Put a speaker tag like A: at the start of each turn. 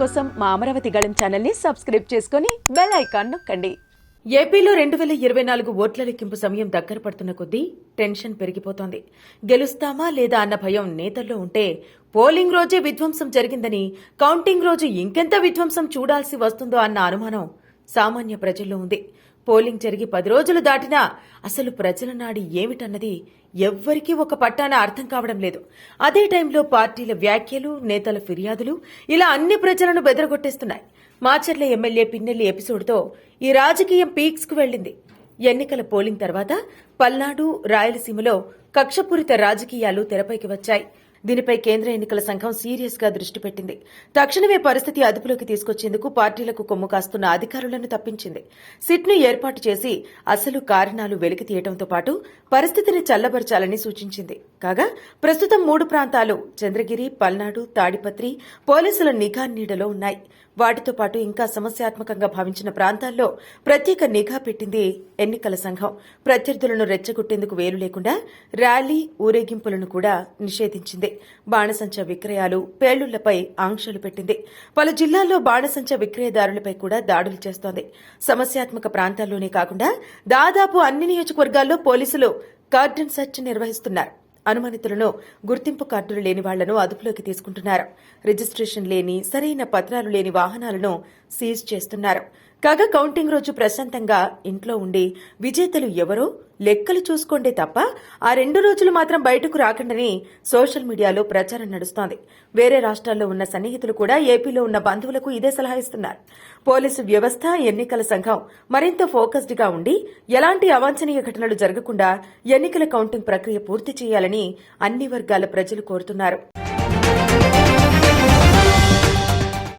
A: కోసం మా అమరావతి గళం ఛానల్ని సబ్స్క్రైబ్ చేసుకుని బెల్ ఐకాన్ నొక్కండి. ఏపీలో రెండు వేల ఇరవై నాలుగు ఓట్ల లెక్కింపు సమయం దగ్గర పడుతున్న కొద్దీ టెన్షన్ పెరిగిపోతోంది. గెలుస్తామా లేదా అన్న భయం నేతల్లో ఉంటే పోలింగ్ రోజే విధ్వంసం జరిగిందని కౌంటింగ్ రోజు ఇంకెంత విధ్వంసం చూడాల్సి వస్తుందో అన్న అనుమానం సామాన్య ప్రజల్లో ఉంది. పోలింగ్ జరిగి పది రోజులు దాటినా అసలు ప్రజల నాడి ఏమిటన్నది ఎవ్వరికీ ఒక పట్టాన అర్థం కావడం లేదు. అదే టైంలో పార్టీల వ్యాఖ్యలు నేతల ఫిర్యాదులు ఇలా అన్ని ప్రజలను బెదరగొట్టేస్తున్నాయి. మాచర్ల ఎమ్మెల్యే పిన్నెల్లి ఎపిసోడ్తో ఈ రాజకీయం పీక్స్కు వెళ్ళింది ఎన్నికల పోలింగ్ తర్వాత పల్నాడు రాయలసీమలో కక్షపూరిత రాజకీయాలు తెరపైకి వచ్చాయి. దీనిపై కేంద్ర ఎన్నికల సంఘం సీరియస్గా దృష్టి పెట్టింది. తక్షణమే పరిస్థితి అదుపులోకి తీసుకొచ్చేందుకు పార్టీలకు కొమ్ము కాస్తున్న అధికారులను తప్పించింది. సిట్ను ఏర్పాటు చేసి అసలు కారణాలు వెలికి తీయడంతో పాటు పరిస్థితిని చల్లబరచాలని సూచించింది. కాగా ప్రస్తుతం మూడు ప్రాంతాలు చంద్రగిరి పల్నాడు తాడిపత్రి పోలీసుల నిఘా నీడలో ఉన్నాయి. వాటితో పాటు ఇంకా సమస్యాత్మకంగా భావించిన ప్రాంతాల్లో ప్రత్యేక నిఘా పెట్టింది ఎన్నికల సంఘం. ప్రత్యర్థులను రెచ్చగొట్టేందుకు వేలు లేకుండా ర్యాలీ ఊరేగింపులను కూడా నిషేధించింది. బాణసంచ విక్రయాలు పేలుళ్ళపై ఆంక్షలు పెట్టింది. పలు జిల్లాల్లో బాణసంచ విక్రయదారులపై కూడా దాడులు చేస్తోంది. సమస్యాత్మక ప్రాంతాల్లోనే కాకుండా దాదాపు అన్ని నియోజకవర్గాల్లో పోలీసులు కార్డన్ సెర్చ్ నిర్వహిస్తున్నారు. అనుమానితులను గుర్తింపు కార్డులు లేని వాళ్ళను అదుపులోకి తీసుకుంటున్నారు. రిజిస్ట్రేషన్ లేని సరైన పత్రాలు లేని వాహనాలను సీజ్ చేస్తున్నారు. కాగా కౌంటింగ్ రోజు ప్రశాంతంగా ఇంట్లో ఉండి విజేతలు ఎవరో లెక్కలు చూసుకోండి తప్ప ఆ రెండు రోజులు మాత్రం బయటకు రాకండని సోషల్ మీడియాలో ప్రచారం నడుస్తోంది. వేరే రాష్ట్రాల్లో ఉన్న సన్నిహితులు కూడా ఏపీలో ఉన్న బంధువులకు ఇదే సలహా ఇస్తున్నారు. పోలీసు వ్యవస్థ ఎన్నికల సంఘం మరింత ఫోకస్డ్గా ఉండి ఎలాంటి అవాంఛనీయ ఘటనలు జరగకుండా ఎన్నికల కౌంటింగ్ ప్రక్రియ పూర్తి చేయాలని అన్ని వర్గాల ప్రజలు కోరుతున్నారు.